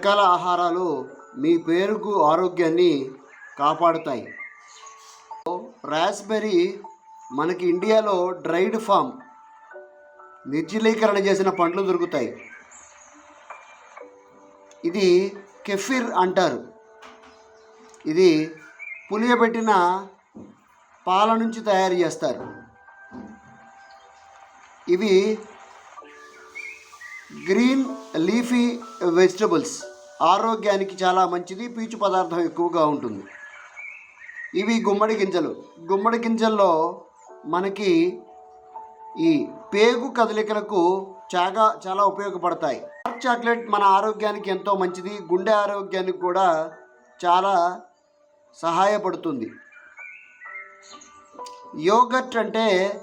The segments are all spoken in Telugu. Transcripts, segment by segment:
రకాల ఆహారాలు మీ పేరుకు ఆరోగ్యాన్ని కాపాడుతాయి. రాస్బెర్రీ మనకి ఇండియాలో డ్రైడ్ ఫామ్ నిర్జలీకరణ చేసిన పండ్లు దొరుకుతాయి. ఇది కెఫిర్ అంటారు. ఇది పులియబెట్టిన పాల నుంచి తయారు చేస్తారు. ఇవి గ్రీన్ లీఫీ వెజిటబుల్స్. ఆరోగ్యానికి చాలా మంచిది పీచు పదార్థం ఎక్కువగా ఉంటుంది. ఇవి గుమ్మడి గింజలు. గుమ్మడి గింజల్లో మనకి ఈ పేగు కదలికలకు చాలా చాలా ఉపయోగపడతాయి. డార్క్ చాక్లెట్ మన ఆరోగ్యానికి ఎంతో మంచిది గుండె ఆరోగ్యానికి కూడా చాలా సహాయపడుతుంది. యోగట్ అంటే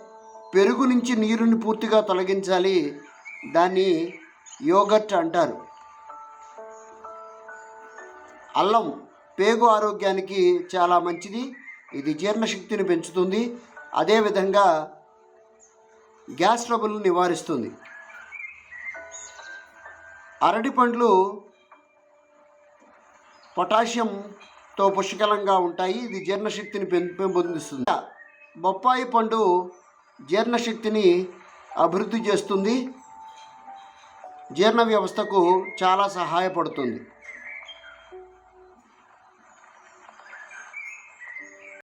పెరుగు నుంచి నీరుని పూర్తిగా తొలగించాలి దాన్ని యోగట్ అంటారు. అల్లం పేగు ఆరోగ్యానికి చాలా మంచిది. ఇది జీర్ణశక్తిని పెంచుతుంది. అదేవిధంగా గ్యాస్ ట్రబుల్ని నివారిస్తుంది. అరటి పండ్లు పొటాషియంతో పుష్కలంగా ఉంటాయి. ఇది జీర్ణశక్తిని పెం పెంపొందిస్తుంది. బొప్పాయి పండు జీర్ణశక్తిని అభివృద్ధి చేస్తుంది. జీర్ణ వ్యవస్థకు చాలా సహాయపడుతుంది.